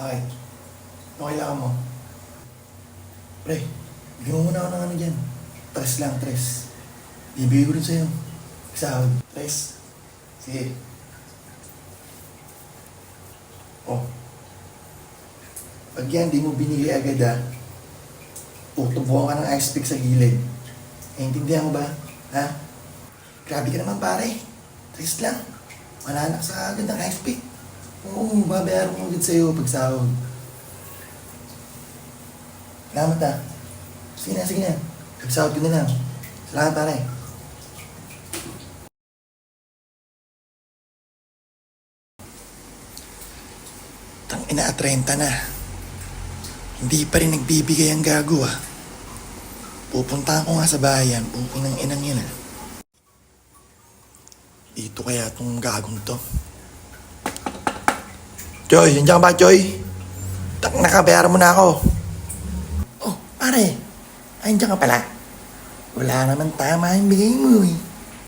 Okay. Ano kailangan mo? Pre, bigyan mo muna ako ng ano dyan. Tres lang, tres. Bibigay ko rin sa'yo. Sahod. Tres. Sige. Oh. Pag yan, di mo binigay agad ah, tutubuhan ka ng ice pick sa gilid. Naintindihan mo ba? Ha? Grabe ka naman pare. Tres lang. Mananak sa agad ng ice pick. Oo, babayaran ko agad sa'yo pag sahod. Salamat ah. Sige na, sige na. Pagsahod ko na lang. Salamat pare. Tang ina 30 na. Hindi pa rin nagbibigay ang gago ah. Pupuntahan ko nga sa bayan, bukong ng inang yan ah. Dito kaya tong gagong to. Joy, nandiyan ba, Joy? Tak, nakabayaran mo na ako. Oh, pare. Ay, nandiyan ka pala. Wala naman tama yung bigay mo eh.